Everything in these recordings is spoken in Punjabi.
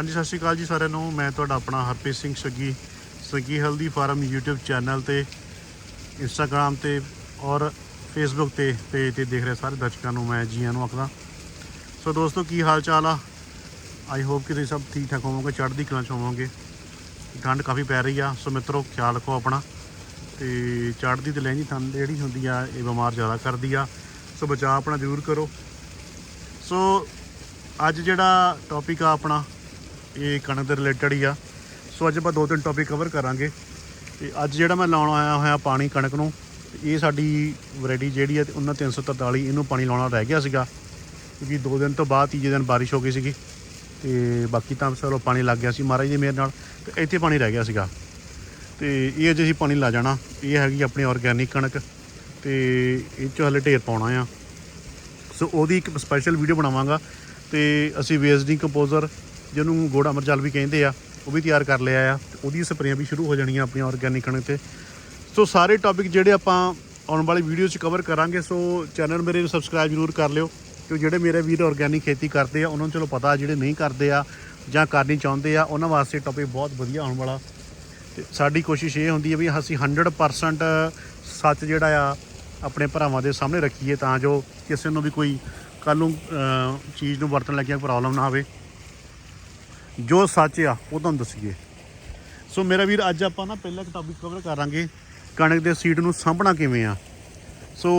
ਹਾਂਜੀ, ਸਤਿ ਸ਼੍ਰੀ ਅਕਾਲ ਜੀ ਸਾਰਿਆਂ ਨੂੰ। ਮੈਂ ਤੁਹਾਡਾ ਆਪਣਾ Harpreet Singh Saggi Saggi Haldi farm YouTube channel ਤੇ, Instagram ਤੇ ਔਰ Facebook ਤੇ ਪੇਜ ਤੇ ਦੇਖ ਰਹੇ ਸਾਰੇ ਦਰਸ਼ਕਾਂ ਨੂੰ, ਮੈਂ ਜੀਆਂ ਨੂੰ ਆਖਦਾ। ਸੋ ਦੋਸਤੋ, ਕੀ ਹਾਲ ਚਾਲ ਆ? ਆਈ ਹੋਪ ਕਿ ਤੁਸੀਂ ਸਭ ਠੀਕ ਠਾਕ ਹੋਵੋਗੇ, ਚੜ੍ਹਦੀ ਕਲਾ ਚ ਹੋਵੋਗੇ। ਠੰਡ ਕਾਫੀ ਪੈ ਰਹੀ ਆ, ਸੋ ਮਿੱਤਰੋ, ਖਿਆਲ ਰੱਖੋ ਆਪਣਾ। ਤੇ ਚੜ੍ਹਦੀ ਤੇ ਲਹਿੰਦੀ ਠੰਡ ਜਿਹੜੀ ਹੁੰਦੀ ਆ, ਇਹ ਬਿਮਾਰ ਜ਼ਿਆਦਾ ਕਰਦੀ ਆ। ਸੋ ਬਚਾਅ ਆਪਣਾ ਜ਼ਰੂਰ ਕਰੋ। ਸੋ ਅੱਜ ਜਿਹੜਾ ਟੌਪਿਕ ਆ ਆਪਣਾ ਇਹ ਕਣਕ ਦੇ ਰਿਲੇਟਡ ਹੀ ਆ। ਸੋ ਅੱਜ ਆਪਾਂ ਦੋ ਤਿੰਨ ਟੌਪਿਕ ਕਵਰ ਕਰਾਂਗੇ। ਤੇ ਅੱਜ ਜਿਹੜਾ ਮੈਂ ਲਾਉਣ ਆਇਆ ਹੋਇਆ ਪਾਣੀ ਕਣਕ ਨੂੰ, ਇਹ ਸਾਡੀ ਵੈਰਾਈਟੀ ਜਿਹੜੀ ਹੈ ਤੇ ਉਹਨਾਂ 343 ਇਹਨੂੰ ਪਾਣੀ ਲਾਉਣਾ ਰਹਿ ਗਿਆ ਸੀਗਾ। ਕਿਉਂਕਿ ਦੋ ਦਿਨ ਤੋਂ ਬਾਅਦ ਤੀਜੇ ਦਿਨ ਬਾਰਿਸ਼ ਹੋ ਗਈ ਸੀਗੀ। ਤੇ ਬਾਕੀ ਤਾਂ ਚਲੋ ਪਾਣੀ ਲੱਗ ਗਿਆ ਸੀ ਮਹਾਰਾਜ ਦੀ ਮਿਹਰ ਨਾਲ, ਤੇ ਇੱਥੇ ਪਾਣੀ ਰਹਿ ਗਿਆ ਸੀਗਾ। ਤੇ ਇਹ ਅੱਜ ਅਸੀਂ ਪਾਣੀ ਲਾ ਜਾਣਾ। ਇਹ ਹੈਗੀ ਆਪਣੀ ਆਰਗੈਨਿਕ ਕਣਕ, ਤੇ ਇਹ 'ਚ ਹਲੇ ਢੇਰ ਪਾਉਣਾ ਆ। ਸੋ ਉਹਦੀ ਇੱਕ ਸਪੈਸ਼ਲ ਵੀਡੀਓ ਬਣਾਵਾਂਗਾ। ਤੇ ਅਸੀਂ ਵੇਸਡਿੰਗ ਕੰਪੋਜ਼ਰ ਜਿਹਨੂੰ ਗੋੜ ਅਮਰਜਲ ਵੀ ਕਹਿੰਦੇ ਆ, ਉਹ ਵੀ ਤਿਆਰ ਕਰ ਲਿਆ ਆ ਤੇ ਉਹਦੀ ਸਪਰੇਆਂ ਵੀ ਸ਼ੁਰੂ ਹੋ ਜਾਣੀਆਂ ਆਪਣੀਆਂ ਆਰਗੈਨਿਕ ਕਣਕ ਤੇ। ਸੋ ਸਾਰੇ ਟੌਪਿਕ ਜਿਹੜੇ ਆਪਾਂ ਆਉਣ ਵਾਲੀ ਵੀਡੀਓ 'ਚ ਕਵਰ ਕਰਾਂਗੇ, ਸੋ ਚੈਨਲ ਮੇਰੇ ਨੂੰ ਸਬਸਕ੍ਰਾਈਬ ਜ਼ਰੂਰ ਕਰ ਲਿਓ ਕਿ ਜਿਹੜੇ ਮੇਰੇ ਵੀਰ ਆਰਗੈਨਿਕ ਖੇਤੀ ਕਰਦੇ ਆ, ਉਹਨਾਂ ਨੂੰ ਚਲੋ ਪਤਾ ਜਿਹੜੇ ਨਹੀਂ ਕਰਦੇ ਆ ਜਾਂ ਕਰਨੀ ਚਾਹੁੰਦੇ ਆ, ਉਹਨਾਂ ਵਾਸਤੇ ਟੌਪਿਕ ਬਹੁਤ ਵਧੀਆ ਆਉਣ ਵਾਲਾ। ਤੇ ਸਾਡੀ ਕੋਸ਼ਿਸ਼ ਇਹ ਹੁੰਦੀ ਹੈ ਵੀ ਅਸੀਂ 100% ਸੱਚ ਜਿਹੜਾ ਆ, ਆਪਣੇ ਭਰਾਵਾਂ ਦੇ ਸਾਹਮਣੇ ਰੱਖੀਏ ਤਾਂ ਜੋ ਕਿਸੇ ਨੂੰ ਵੀ ਕੋਈ ਕੱਲ ਨੂੰ ਚੀਜ਼ ਨੂੰ ਵਰਤਣ ਲੱਗਿਆ ਪ੍ਰੋਬਲਮ ਨਾ ਆਵੇ। ਜੋ ਸੱਚ ਆ, ਉਹ ਤੁਹਾਨੂੰ ਦੱਸੀਏ। ਸੋ ਮੇਰਾ ਵੀਰ, ਅੱਜ ਆਪਾਂ ਨਾ ਪਹਿਲਾ ਟੌਪਿਕ ਕਵਰ ਕਰਾਂਗੇ। ਕਣਕ ਦੇ ਸੀਡ ਨੂੰ ਸਾਂਭਣਾ ਕਿਵੇਂ ਆ? ਸੋ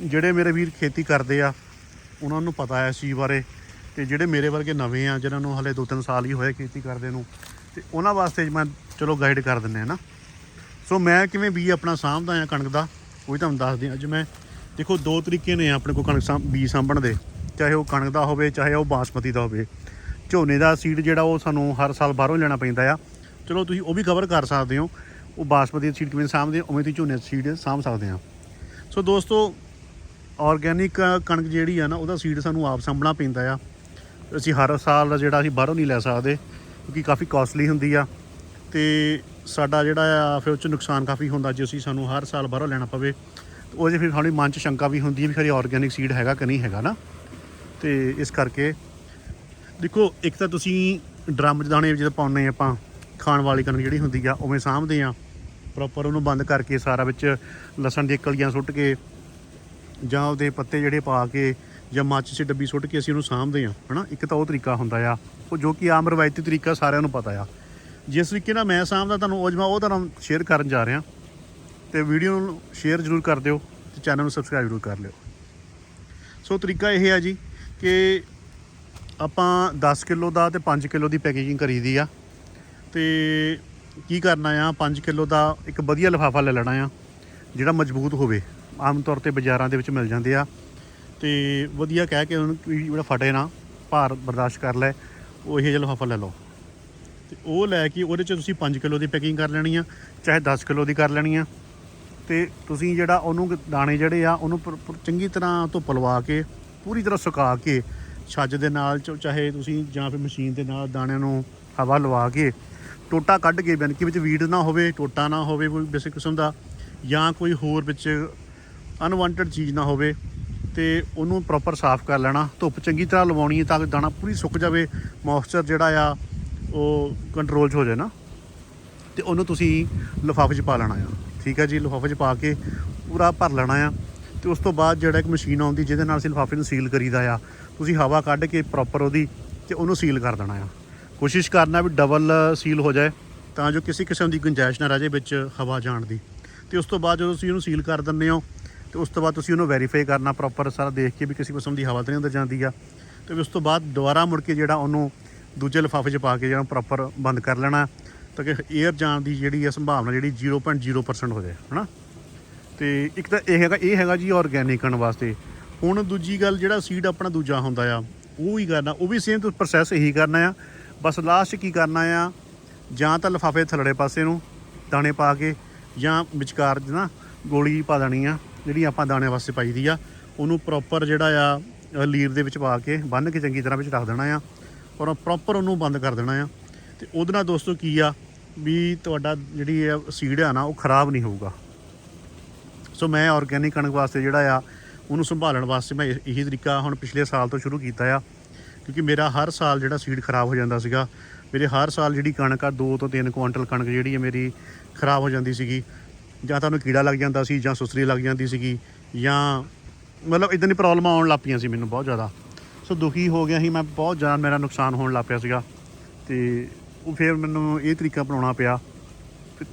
ਜਿਹੜੇ ਮੇਰੇ ਵੀਰ ਖੇਤੀ ਕਰਦੇ ਆ, ਉਹਨਾਂ ਨੂੰ ਪਤਾ ਹੈ ਇਸ ਚੀਜ਼ ਬਾਰੇ। ਤੇ ਜਿਹੜੇ ਮੇਰੇ ਵਰਗੇ ਨਵੇਂ ਆ, ਜਿਨ੍ਹਾਂ ਨੂੰ ਹਲੇ 2-3 ਸਾਲ ਹੀ ਹੋਏ ਖੇਤੀ ਕਰਦੇ ਨੂੰ, ਤੇ ਉਹਨਾਂ ਵਾਸਤੇ ਮੈਂ ਚਲੋ ਗਾਈਡ ਕਰ ਦਿੰਨੇ ਆ ਨਾ। ਸੋ ਮੈਂ ਕਿਵੇਂ ਬੀ ਆਪਣਾ ਸਾਂਭਦਾ ਆ ਕਣਕ ਦਾ, ਉਹ ਵੀ ਤੁਹਾਨੂੰ ਦੱਸ ਦਿਆਂ ਅੱਜ ਮੈਂ, ਦੇਖੋ ਦੋ ਤਰੀਕੇ ਨੇ ਆਪਣੇ ਕੋਲ ਕਣਕ ਸਾਂਭ ਬੀ ਸਾਂਭਣ ਦੇ। ਚਾਹੇ ਉਹ ਕਣਕ ਦਾ ਹੋਵੇ, ਚਾਹੇ ਉਹ ਬਾਸਮਤੀ ਦਾ ਹੋਵੇ। ਝੋਨੇ ਦਾ ਸੀਡ ਜਿਹੜਾ ਉਹ ਸਾਨੂੰ ਹਰ ਸਾਲ ਬਾਹਰੋਂ ਲੈਣਾ ਪੈਂਦਾ ਆ। ਚਲੋ ਤੁਸੀਂ ਉਹ ਵੀ ਕਵਰ ਕਰ ਸਕਦੇ ਹੋ। ਉਹ ਬਾਸਮਤੀ ਦੀ ਸੀਡ ਕਿਵੇਂ ਸਾਂਭਦੇ ਹੋ, ਉਵੇਂ ਤੁਸੀਂ ਝੋਨੇ ਦੀ ਸੀਡ ਸਾਂਭ ਸਕਦੇ ਆ ਸੋ ਦੋਸਤੋ ਆਰਗੈਨਿਕ ਕਣਕ ਜਿਹੜੀ ਆ ਨਾ ਉਹਦਾ ਸੀਡ ਸਾਨੂੰ ਆਪ ਸਾਂਭਣਾ ਪੈਂਦਾ ਆ। ਅਸੀਂ ਹਰ ਸਾਲ ਦਾ ਜਿਹੜਾ ਅਸੀਂ ਬਾਹਰੋਂ ਨਹੀਂ ਲੈ ਸਕਦੇ ਕਿਉਂਕਿ ਕਾਫੀ ਕਾਸਟਲੀ ਹੁੰਦੀ ਆ। ਤੇ ਸਾਡਾ ਜਿਹੜਾ ਆ ਫਿਰ ਉਹ 'ਚ ਨੁਕਸਾਨ ਕਾਫੀ ਹੁੰਦਾ ਜੇ ਅਸੀਂ ਸਾਨੂੰ ਹਰ ਸਾਲ ਬਾਹਰੋਂ ਲੈਣਾ ਪਵੇ। ਤੇ ਉਹਦੇ ਫਿਰ ਸਾਡੀ ਮਨ 'ਚ ਸ਼ੰਕਾ ਵੀ ਹੁੰਦੀ ਹੈ ਵੀ ਖਰੀ ਆਰਗੈਨਿਕ ਸੀਡ ਹੈਗਾ ਕਿ ਨਹੀਂ ਹੈਗਾ ਨਾ। ਤੇ ਇਸ ਕਰਕੇ ਦੇਖੋ, ਇੱਕ ਤਾਂ ਤੁਸੀਂ ਡਰਮ 'ਚ ਦਾਣੇ ਜਦੋਂ ਪਾਉਂਦੇ ਆਪਾਂ, ਖਾਣ ਵਾਲੀ ਕਣਕ ਜਿਹੜੀ ਹੁੰਦੀ ਆ, ਉਵੇਂ ਸਾਂਭਦੇ ਆ ਪ੍ਰੋਪਰ ਉਹਨੂੰ ਬੰਦ ਕਰਕੇ ਸਾਰਾ ਵਿੱਚ ਲਸਣ ਦੀਆਂ ਕਲੀਆਂ ਸੁੱਟ ਕੇ ਜਾਂ ਉਹਦੇ ਪੱਤੇ ਜਿਹੜੇ ਪਾ ਕੇ ਜਾਂ ਮਾਚਿਸ ਦੀ ਡੱਬੀ ਸੁੱਟ ਕੇ ਅਸੀਂ ਉਹਨੂੰ ਸਾਂਭਦੇ ਆ ਹਨਾ? ਇੱਕ ਤਾਂ ਉਹ ਤਰੀਕਾ ਹੁੰਦਾ ਆ। ਉਹ ਜੋ ਕਿ ਆਮ ਰਵਾਇਤੀ ਤਰੀਕਾ ਸਾਰਿਆਂ ਨੂੰ ਪਤਾ ਆ। ਜਿਸ ਤਰੀਕੇ ਨਾਲ ਮੈਂ ਸਾਂਭਦਾ, ਤੁਹਾਨੂੰ ਅੱਜ ਮੈਂ ਉਹ ਤੁਹਾਨੂੰ ਸ਼ੇਅਰ ਕਰਨ ਜਾ ਰਿਹਾ। ਤੇ ਵੀਡੀਓ ਨੂੰ ਸ਼ੇਅਰ ਜ਼ਰੂਰ ਕਰ ਦਿਓ ਤੇ ਚੈਨਲ ਨੂੰ ਸਬਸਕ੍ਰਾਈਬ ਜ਼ਰੂਰ ਕਰ ਲਿਓ। ਸੋ ਤਰੀਕਾ ਇਹ ਹੈ ਜੀ ਕਿ ਆਪਾਂ 10 ਕਿਲੋ ਦਾ ਤੇ 5 ਕਿਲੋ ਦੀ ਪੈਕੇਜਿੰਗ ਕਰੀਦੀ ਆ। ਤੇ ਕੀ ਕਰਨਾ ਆ 5 ਕਿਲੋ ਦਾ ਇੱਕ ਵਧੀਆ ਲਿਫਾਫਾ ਲੈ ਲੈਣਾ ਆ, ਜਿਹੜਾ ਮਜ਼ਬੂਤ ਹੋਵੇ। ਆਮ ਤੌਰ ਤੇ ਬਾਜ਼ਾਰਾਂ ਦੇ ਵਿੱਚ ਮਿਲ ਜਾਂਦੇ ਆ। ਤੇ ਵਧੀਆ ਕਹਿ ਕੇ ਉਹਨੂੰ ਜਿਹੜਾ ਫਟੇ ਨਾ, ਭਾਰ ਬਰਦਾਸ਼ਤ ਕਰ ਲੈ, ਉਹ ਇਹ ਜਿਹਾ ਲਿਫਾਫਾ ਲੈ ਲਓ। ਤੇ ਉਹ ਲੈ ਕੇ ਉਹਦੇ 'ਚ ਤੁਸੀਂ 5 ਕਿਲੋ ਦੀ ਪੈਕਿੰਗ ਕਰ ਲੈਣੀ ਆ, ਚਾਹੇ 10 ਕਿਲੋ ਦੀ ਕਰ ਲੈਣੀ ਆ। ਤੇ ਤੁਸੀਂ ਜਿਹੜਾ ਉਹਨੂੰ ਦਾਣੇ ਜਿਹੜੇ ਆ, ਉਹਨੂੰ ਚੰਗੀ ਤਰ੍ਹਾਂ ਧੁੱਪ ਲਵਾ ਕੇ, ਪੂਰੀ ਤਰ੍ਹਾਂ ਸੁਕਾ ਕੇ ਛੱਜ ਦੇ ਨਾਲ ਚਾਹੇ ਤੁਸੀਂ ਜਾਂ ਫਿਰ ਮਸ਼ੀਨ ਦੇ ਨਾਲ ਦਾਣਿਆਂ ਨੂੰ ਹਵਾ ਲਵਾ ਕੇ ਟੋਟਾ ਕੱਢ ਕੇ, ਯਾਨੀ ਕਿ ਵਿੱਚ ਵੀਡ ਨਾ ਹੋਵੇ, ਟੋਟਾ ਨਾ ਹੋਵੇ ਕੋਈ ਕਿਸੇ ਕਿਸਮ ਦਾ, ਜਾਂ ਕੋਈ ਹੋਰ ਵਿੱਚ ਅਨਵਾਂਟਡ ਚੀਜ਼ ਨਾ ਹੋਵੇ, ਤੇ ਉਹਨੂੰ ਪ੍ਰੋਪਰ ਸਾਫ਼ ਕਰ ਲੈਣਾ, ਧੁੱਪ ਚੰਗੀ ਤਰ੍ਹਾਂ ਲਵਾਉਣੀ ਹੈ ਤਾਂ ਕਿ ਦਾਣਾ ਪੂਰੀ ਸੁੱਕ ਜਾਵੇ ਮੌਇਸਚਰ ਜਿਹੜਾ ਆ, ਉਹ ਕੰਟਰੋਲ 'ਚ ਹੋ ਜਾਏ ਨਾ। ਤੇ ਉਹਨੂੰ ਤੁਸੀਂ ਲਿਫਾਫੇ 'ਚ ਪਾ ਲੈਣਾ ਆ। ਠੀਕ ਹੈ ਜੀ, ਲਿਫਾਫੇ 'ਚ ਪਾ ਕੇ ਪੂਰਾ ਭਰ ਲੈਣਾ ਆ। ਤੇ ਉਸ ਤੋਂ ਬਾਅਦ ਜਿਹੜਾ ਇੱਕ ਮਸ਼ੀਨ ਆਉਂਦੀ ਜਿਹਦੇ ਨਾਲ ਅਸੀਂ ਲਿਫਾਫੇ ਨੂੰ ਸੀਲ ਕਰੀਦਾ ਆ, ਤੁਸੀਂ ਹਵਾ ਕੱਢ ਕੇ ਪ੍ਰੋਪਰ ਉਹਦੀ ਤੇ ਉਹਨੂੰ ਸੀਲ ਕਰ ਦੇਣਾ ਆ। ਕੋਸ਼ਿਸ਼ ਕਰਨਾ ਵੀ ਡਬਲ ਸੀਲ ਹੋ ਜਾਏ ਤਾਂ ਜੋ ਕਿਸੇ ਕਿਸਮ ਦੀ ਗੁੰਜਾਇਸ਼ ਨਾ ਰਹਿ ਜਾਏ ਵਿੱਚ ਹਵਾ ਜਾਣ ਦੀ। ਤੇ ਉਸ ਤੋਂ ਬਾਅਦ ਜਦੋਂ ਤੁਸੀਂ ਉਹਨੂੰ ਸੀਲ ਕਰ ਦਿੰਦੇ ਹੋ, ਤੇ ਉਸ ਤੋਂ ਬਾਅਦ ਤੁਸੀਂ ਉਹਨੂੰ ਵੈਰੀਫਾਈ ਕਰਨਾ ਪ੍ਰੋਪਰ ਸਾਰਾ ਦੇਖ ਕੇ ਵੀ ਕਿਸੇ ਕਿਸਮ ਦੀ ਹਵਾ ਤਾਂ ਨਹੀਂ ਅੰਦਰ ਜਾਂਦੀ ਆ। ਤੇ ਉਸ ਤੋਂ ਬਾਅਦ ਦੁਬਾਰਾ ਮੁੜ ਕੇ ਜਿਹੜਾ ਉਹਨੂੰ ਦੂਜੇ ਲਿਫਾਫੇ 'ਚ ਪਾ ਕੇ ਜਿਹੜਾ ਪ੍ਰੋਪਰ ਬੰਦ ਕਰ ਲੈਣਾ ਤਾਂ ਕਿ 에ਅਰ ਜਾਣ ਦੀ ਜਿਹੜੀ ਹੈ ਸੰਭਾਵਨਾ ਜਿਹੜੀ 0.0% ਹੋ ਜਾਏ, ਹਨਾ? ਤੇ ਇੱਕ ਤਾਂ ਇਹ ਹੈਗਾ ਇਹ ਹੈਗਾ ਜੀ ਆਰਗੈਨਿਕ ਕਰਨ ਵਾਸਤੇ। ਹੁਣ ਦੂਜੀ ਗੱਲ ਜਿਹੜਾ ਸੀਡ ਆਪਣਾ ਦੂਜਾ ਹੁੰਦਾ ਆ ਉਹ ਹੀ ਕਰਨਾ ਉਹ ਵੀ ਸੇਮ ਪ੍ਰੋਸੈਸ ਇਹੀ ਕਰਨਾ ਆ। ਬਸ ਲਾਸਟ ਕੀ ਕਰਨਾ ਆ ਜਾਂ ਤਾਂ ਲਿਫਾਫੇ ਥੱਲੜੇ ਪਾਸੇ ਨੂੰ ਦਾਣੇ ਪਾ ਕੇ ਜਾਂ ਵਿਚਕਾਰ ਨਾ ਗੋਲੀ ਪਾ ਦੇਣੀ ਆ ਜਿਹੜੀ ਆਪਾਂ ਦਾਣੇ ਵਾਸਤੇ ਪਾਈ ਦੀ ਆ ਉਹਨੂੰ ਪ੍ਰੋਪਰ ਜਿਹੜਾ ਆ ਅ, ਲੀਰ ਦੇ ਵਿੱਚ ਪਾ ਕੇ ਬੰਨ੍ਹ ਕੇ ਚੰਗੀ ਤਰ੍ਹਾਂ ਵਿੱਚ ਰੱਖ ਦੇਣਾ ਆ ਔਰ ਪ੍ਰੋਪਰ ਉਹਨੂੰ ਬੰਦ ਕਰ ਦੇਣਾ ਆ। ਤੇ ਉਹਦੇ ਨਾਲ ਦੋਸਤੋ ਕੀ ਆ ਵੀ ਤੁਹਾਡਾ ਜਿਹੜੀ ਸੀਡ ਆ ਨਾ ਉਹ ਖਰਾਬ ਨਹੀਂ ਹੋਊਗਾ। ਸੋ ਮੈਂ ਆਰਗੈਨਿਕ ਕਣਕ ਵਾਸਤੇ ਜਿਹੜਾ ਆ, ਉਹਨੂੰ ਸੰਭਾਲਣ ਵਾਸਤੇ ਮੈਂ ਇਹ- ਇਹੀ ਤਰੀਕਾ ਹੁਣ ਪਿਛਲੇ ਸਾਲ ਤੋਂ ਸ਼ੁਰੂ ਕੀਤਾ ਆ। ਕਿਉਂਕਿ ਮੇਰਾ ਹਰ ਸਾਲ ਜਿਹੜਾ ਸੀਡ ਖਰਾਬ ਹੋ ਜਾਂਦਾ ਸੀਗਾ, ਮੇਰੇ ਹਰ ਸਾਲ ਜਿਹੜੀ ਕਣਕ ਆ 2 ਤੋਂ 3 ਕੁਆਂਟਲ ਕਣਕ ਜਿਹੜੀ ਹੈ ਮੇਰੀ ਖਰਾਬ ਹੋ ਜਾਂਦੀ ਸੀਗੀ। ਜਾਂ ਤਾਂ ਉਹਨੂੰ ਕੀੜਾ ਲੱਗ ਜਾਂਦਾ ਸੀ, ਜਾਂ ਸੁਸਰੀ ਲੱਗ ਜਾਂਦੀ ਸੀਗੀ, ਜਾਂ ਮਤਲਬ ਇਦਾਂ ਦੀ ਪ੍ਰੋਬਲਮ ਆਉਣ ਲੱਗ ਪਈਆਂ ਸੀ ਮੈਨੂੰ ਬਹੁਤ ਜ਼ਿਆਦਾ। ਸੋ ਦੁਖੀ ਹੋ ਗਿਆ ਸੀ, ਮੈਂ ਬਹੁਤ ਜ਼ਿਆਦਾ ਮੇਰਾ ਨੁਕਸਾਨ ਹੋਣ ਲੱਗ ਪਿਆ ਸੀਗਾ। ਤੇ ਉਹ ਫਿਰ ਮੈਨੂੰ ਇਹ ਤਰੀਕਾ ਅਪਣਾਉਣਾ ਪਿਆ।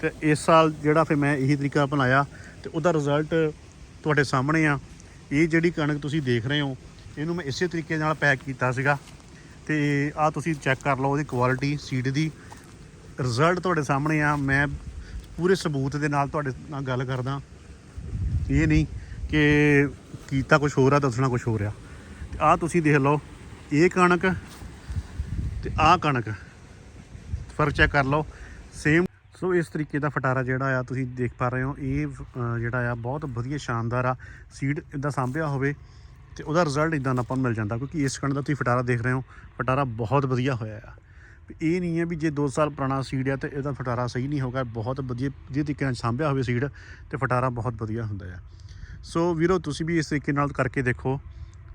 ਤੇ ਇਸ ਸਾਲ ਜਿਹੜਾ ਫਿਰ ਮੈਂ ਇਹੀ ਤਰੀਕਾ ਅਪਣਾਇਆ ਤੇ ਉਹਦਾ ਰਿਜ਼ਲਟ ਤੁਹਾਡੇ ਸਾਹਮਣੇ ਆ। ਇਹ ਜਿਹੜੀ ਕਣਕ ਤੁਸੀਂ ਦੇਖ ਰਹੇ ਹੋ, ਇਹਨੂੰ ਮੈਂ ਇਸੇ ਤਰੀਕੇ ਨਾਲ ਪੈਕ ਕੀਤਾ ਸੀਗਾ। ਤੇ ਆ ਤੁਸੀਂ ਚੈੱਕ ਕਰ ਲਓ, ਉਹਦੀ ਕੁਆਲਿਟੀ ਸੀਡ ਦੀ ਰਿਜ਼ਲਟ ਤੁਹਾਡੇ ਸਾਹਮਣੇ ਆ। ਮੈਂ ਪੂਰੇ ਸਬੂਤ ਦੇ ਨਾਲ ਤੁਹਾਡੇ ਨਾਲ ਗੱਲ ਕਰਦਾ। ਇਹ ਨਹੀਂ ਕਿ ਕੀਤਾ ਕੁਝ ਹੋਰ ਆ ਦੱਸਣਾ ਕੁਝ ਹੋਰ ਆ। ਤੇ ਆ ਤੁਸੀਂ ਦੇਖ ਲਓ, ਇਹ ਕਣਕ ਤੇ ਆਹ ਕਣਕ। ਫ਼ਰਕ ਚੈੱਕ ਕਰ ਲਓ। ਸੇਮ ਸੋ ਇਸ ਤਰੀਕੇ ਦਾ ਫਟਾਰਾ ਜਿਹੜਾ ਆ ਤੁਸੀਂ ਦੇਖ ਪਾ ਰਹੇ ਹੋ, ਇਹ ਜਿਹੜਾ ਆ ਬਹੁਤ ਵਧੀਆ ਸ਼ਾਨਦਾਰ ਆ ਸੀਡ ਇਦਾਂ ਸਾਂਭਿਆ ਹੋਵੇ ਤੇ ਉਹਦਾ ਰਿਜ਼ਲਟ ਇਦਾਂ ਦਾ ਆਪਾਂ ਨੂੰ ਮਿਲ ਜਾਂਦਾ ਕਿਉਂਕਿ ਇਸ ਕਣ ਦਾ ਤੁਸੀਂ ਫਟਾਰਾ ਦੇਖ ਰਹੇ ਹੋ, ਫਟਾਰਾ ਬਹੁਤ ਵਧੀਆ ਹੋਇਆ ਆ। ਵੀ ਇਹ ਨਹੀਂ ਹੈ ਵੀ ਜੇ 2 ਸਾਲ ਪੁਰਾਣਾ ਸੀਡ ਆ ਤੇ ਇਹਦਾ ਫਟਾਰਾ ਸਹੀ ਨਹੀਂ ਹੋਗਾ ਬਹੁਤ ਵਧੀਆ ਵਧੀਆ ਤਰੀਕੇ ਨਾਲ ਸਾਂਭਿਆ ਹੋਵੇ ਸੀਡ ਤੇ ਫਟਾਰਾ ਬਹੁਤ ਵਧੀਆ ਹੁੰਦਾ ਆ। ਸੋ ਵੀਰੋ, ਤੁਸੀਂ ਵੀ ਇਸ ਤਰੀਕੇ ਨਾਲ ਕਰਕੇ ਦੇਖੋ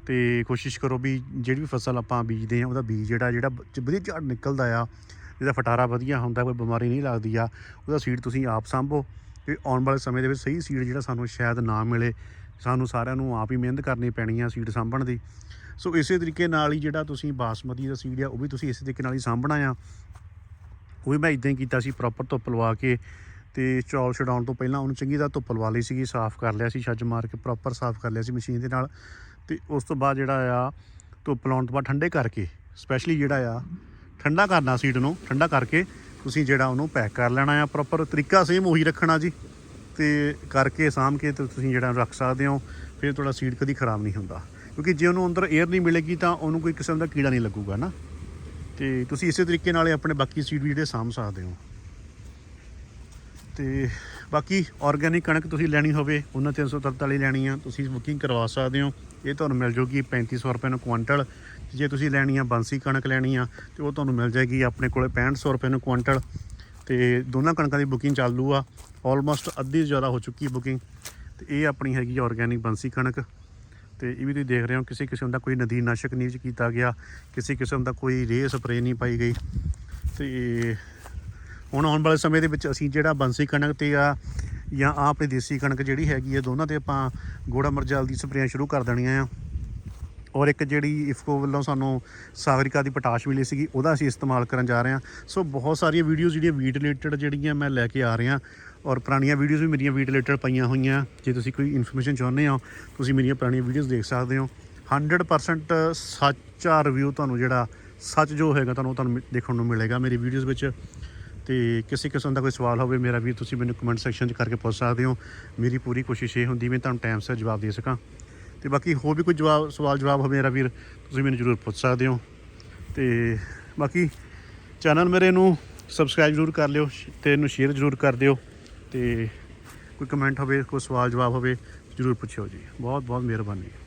ਤੇ ਕੋਸ਼ਿਸ਼ ਕਰੋ ਵੀ ਜਿਹੜੀ ਵੀ ਫਸਲ ਆਪਾਂ ਬੀਜਦੇ ਆ ਉਹਦਾ ਬੀਜ ਜਿਹੜਾ ਜਿਹੜਾ ਵਧੀਆ ਝਾੜ ਨਿਕਲਦਾ ਆ ਜਿਹਦਾ ਫਟਾਰਾ ਵਧੀਆ ਹੁੰਦਾ, ਕੋਈ ਬਿਮਾਰੀ ਨਹੀਂ ਲੱਗਦੀ ਆ, ਉਹਦਾ ਸੀਡ ਤੁਸੀਂ ਆਪ ਸਾਂਭੋ ਤੇ ਆਉਣ ਵਾਲੇ ਸਮੇਂ ਦੇ ਵਿੱਚ ਸਹੀ ਸੀਡ ਜਿਹੜਾ ਸਾਨੂੰ ਸ਼ਾਇਦ ਨਾ ਮਿਲੇ, ਸਾਨੂੰ ਸਾਰਿਆਂ ਨੂੰ ਆਪ ਹੀ ਮਿਹਨਤ ਕਰਨੀ ਪੈਣੀ ਆ ਸੀਡ ਸਾਂਭਣ ਦੀ। ਸੋ ਇਸੇ ਤਰੀਕੇ ਨਾਲ ਹੀ ਜਿਹੜਾ ਤੁਸੀਂ ਬਾਸਮਤੀ ਦਾ ਸੀਡ ਆ, ਉਹ ਵੀ ਤੁਸੀਂ ਇਸੇ ਤਰੀਕੇ ਨਾਲ ਹੀ ਸਾਂਭਣਾ ਆ। ਉਹ ਵੀ ਮੈਂ ਇਦਾਂ ਹੀ ਕੀਤਾ ਸੀ ਪ੍ਰੋਪਰ ਧੁੱਪ ਲਵਾ ਕੇ ਤੇ ਚੌਲ ਛਡਾਉਣ ਤੋਂ ਪਹਿਲਾਂ ਉਹਨੂੰ ਚੰਗੀ ਤਰ੍ਹਾਂ ਧੁੱਪ ਲਵਾ ਲਈ ਸੀਗੀ, ਸਾਫ਼ ਕਰ ਲਿਆ ਸੀ, ਛੱਜ ਮਾਰ ਕੇ ਪ੍ਰੋਪਰ ਸਾਫ਼ ਕਰ ਲਿਆ ਸੀ ਮਸ਼ੀਨ ਦੇ ਨਾਲ ਤੇ ਉਸ ਤੋਂ ਬਾਅਦ ਜਿਹੜਾ ਆ, ਧੁੱਪ ਲਾਉਣ ਤੋਂ ਬਾਅਦ ਠੰਡੇ ਕਰਕੇ ਸਪੈਸ਼ਲੀ ਜਿਹੜਾ ਆ ਠੰਡਾ ਕਰਨਾ ਸੀਟ ਨੂੰ, ਠੰਡਾ ਕਰਕੇ ਤੁਸੀਂ ਜਿਹੜਾ ਉਹਨੂੰ ਪੈਕ ਕਰ ਲੈਣਾ ਆ ਪ੍ਰੋਪਰ ਤਰੀਕਾ ਸੇਮ ਉਹੀ ਰੱਖਣਾ ਜੀ। ਤੇ ਕਰਕੇ ਸਾਂਭ ਕੇ ਤੇ ਤੁਸੀਂ ਜਿਹੜਾ ਰੱਖ ਸਕਦੇ ਹੋ, ਫਿਰ ਤੁਹਾਡਾ ਸੀਟ ਕਦੀ ਖਰਾਬ ਨਹੀਂ ਹੁੰਦਾ। ਕਿਉਂਕਿ ਜੇ ਉਹਨੂੰ ਅੰਦਰ 에ਅਰ ਨਹੀਂ ਮਿਲੇਗੀ ਤਾਂ ਉਹਨੂੰ ਕੋਈ ਕਿਸਮ ਦਾ ਕੀੜਾ ਨਹੀਂ ਲੱਗੂਗਾ ਨਾ। ਤੇ ਤੁਸੀਂ ਇਸੇ ਤਰੀਕੇ ਨਾਲ ਆਪਣੇ ਬਾਕੀ ਸੀਟ ਵੀ ਜਿਹੜੇ ਸਾਂਭ ਸਕਦੇ ਹੋ। ਤੇ ਬਾਕੀ ਆਰਗੈਨਿਕ ਕਣਕ ਤੁਸੀਂ ਲੈਣੀ ਹੋਵੇ, ਉਹਨਾਂ 343 ਲੈਣੀ ਆ, ਤੁਸੀਂ ਬੁਕਿੰਗ ਕਰਵਾ ਸਕਦੇ ਹੋ। ਇਹ ਤੁਹਾਨੂੰ ਮਿਲ ਜਾਊਗੀ 3500 ਰੁਪਏ ਨੂੰ ਕੁਇੰਟਲ ਜੇ ਤੁਸੀਂ ਲੈਣੀ ਆ ਬੰਸੀ ਕਣਕ ਲੈਣੀ ਆ, ਤੇ ਉਹ ਤੁਹਾਨੂੰ ਮਿਲ ਜਾਏਗੀ ਆਪਣੇ ਕੋਲੇ 6500 ਰੁਪਏ ਨੂੰ ਕੁਇੰਟਲ ਤੇ ਦੋਨਾਂ ਕਣਕਾਂ ਦੀ ਬੁਕਿੰਗ ਚਾਲੂ ਆ ਆਲਮੋਸਟ ਅੱਧੀ ਜ਼ਿਆਦਾ ਹੋ ਚੁੱਕੀ ਬੁਕਿੰਗ ਤੇ ਇਹ ਆਪਣੀ ਹੈਗੀ ਆਰਗੈਨਿਕ ਬੰਸੀ ਕਣਕ। ਤੇ ਇਹ ਵੀ ਤੁਸੀਂ ਦੇਖ ਰਹੇ ਹੋ, ਕਿਸੇ ਕਿਸਮ ਦਾ ਕੋਈ ਨਦੀ ਨਾਸ਼ਕ ਨਹੀਂ ਕੀਤਾ ਗਿਆ, ਕਿਸੇ ਕਿਸਮ ਦਾ ਕੋਈ ਰੇਹ ਸਪਰੇ ਨਹੀਂ ਪਾਈ ਗਈ। ਤੇ ਹੁਣ ਆਉਣ ਵਾਲੇ ਸਮੇਂ ਦੇ ਵਿੱਚ ਅਸੀਂ ਜਿਹੜਾ ਬੰਸੀ ਕਣਕ ਤੇ ਆ ਜਾਂ ਆਹ ਆਪਣੀ ਦੇਸੀ ਕਣਕ ਜਿਹੜੀ ਹੈਗੀ ਆ, ਦੋਨਾਂ ਤੇ ਆਪਾਂ ਗੋੜਾ ਮਰਜਾਲ ਦੀ ਸਪਰੇਆਂ ਸ਼ੁਰੂ ਕਰ ਦੇਣੀਆਂ ਆ। ਔਰ ਇੱਕ ਜਿਹੜੀ ਇਫਕੋ ਵੱਲੋਂ ਸਾਨੂੰ ਸਾਗਰਿਕਾ ਦੀ ਪੋਟਾਸ਼ ਮਿਲੀ ਸੀਗੀ, ਉਹਦਾ ਅਸੀਂ ਇਸਤੇਮਾਲ ਕਰਨ ਜਾ ਰਹੇ ਹਾਂ। ਸੋ ਬਹੁਤ ਸਾਰੀਆਂ ਵੀਡੀਓਜ਼ ਜਿਹੜੀਆਂ ਵੀਟ ਰਿਲੇਟਡ ਜਿਹੜੀਆਂ ਮੈਂ ਲੈ ਕੇ ਆ ਰਿਹਾ ਔਰ ਪੁਰਾਣੀਆਂ ਵੀਡੀਓਜ਼ ਵੀ ਮੇਰੀਆਂ ਵੀਟ ਰਿਲੇਟਡ ਪਈਆਂ ਹੋਈਆਂ। ਜੇ ਤੁਸੀਂ ਕੋਈ ਇਨਫੋਰਮੇਸ਼ਨ ਚਾਹੁੰਦੇ ਹੋ, ਤੁਸੀਂ ਮੇਰੀਆਂ ਪੁਰਾਣੀਆਂ ਵੀਡੀਓਜ਼ ਦੇਖ ਸਕਦੇ ਹੋ। 100% ਸੱਚਾ ਰਿਵਿਊ ਤੁਹਾਨੂੰ ਜਿਹੜਾ ਸੱਚ ਜੋ ਹੋਏਗਾ, ਤੁਹਾਨੂੰ ਤੁਹਾਨੂੰ ਦੇਖਣ ਨੂੰ ਮਿਲੇਗਾ ਮੇਰੀ ਵੀਡੀਓਜ਼ ਵਿੱਚ। ਤੇ ਕਿਸੇ ਕਿਸਮ ਦਾ ਕੋਈ ਸਵਾਲ ਹੋਵੇ, ਮੇਰਾ ਵੀ ਤੁਸੀਂ ਮੈਨੂੰ ਕਮੈਂਟ ਸੈਕਸ਼ਨ 'ਚ ਕਰਕੇ ਪੁੱਛ ਸਕਦੇ ਹੋ। ਮੇਰੀ ਪੂਰੀ ਕੋਸ਼ਿਸ਼ ਇਹ ਹੁੰਦੀ, ਮੈਂ ਤੁਹਾਨੂੰ ਟਾਈਮ ਸਿਰ ਜਵਾਬ ਦੇ ਸਕਾਂ। ਤੇ ਬਾਕੀ ਹੋਰ ਵੀ ਕੋਈ ਜਵਾਬ ਸਵਾਲ, ਜਵਾਬ ਹੋਵੇ ਮੇਰਾ ਵੀਰ, ਤੁਸੀਂ ਮੈਨੂੰ ਜ਼ਰੂਰ ਪੁੱਛ ਸਕਦੇ ਹੋ। ਤੇ ਬਾਕੀ ਚੈਨਲ ਮੇਰੇ ਨੂੰ ਸਬਸਕ੍ਰਾਈਬ ਜ਼ਰੂਰ ਕਰ ਲਿਓ ਸ਼- ਤੇ ਇਹਨੂੰ ਸ਼ੇਅਰ ਜ਼ਰੂਰ ਕਰ ਦਿਓ। ਤੇ ਕੋਈ ਕਮੈਂਟ ਹੋਵੇ, ਕੋਈ ਸਵਾਲ, ਜਵਾਬ ਹੋਵੇ, ਜ਼ਰੂਰ ਪੁੱਛਿਓ ਜੀ। ਬਹੁਤ ਬਹੁਤ ਮਿਹਰਬਾਨੀ।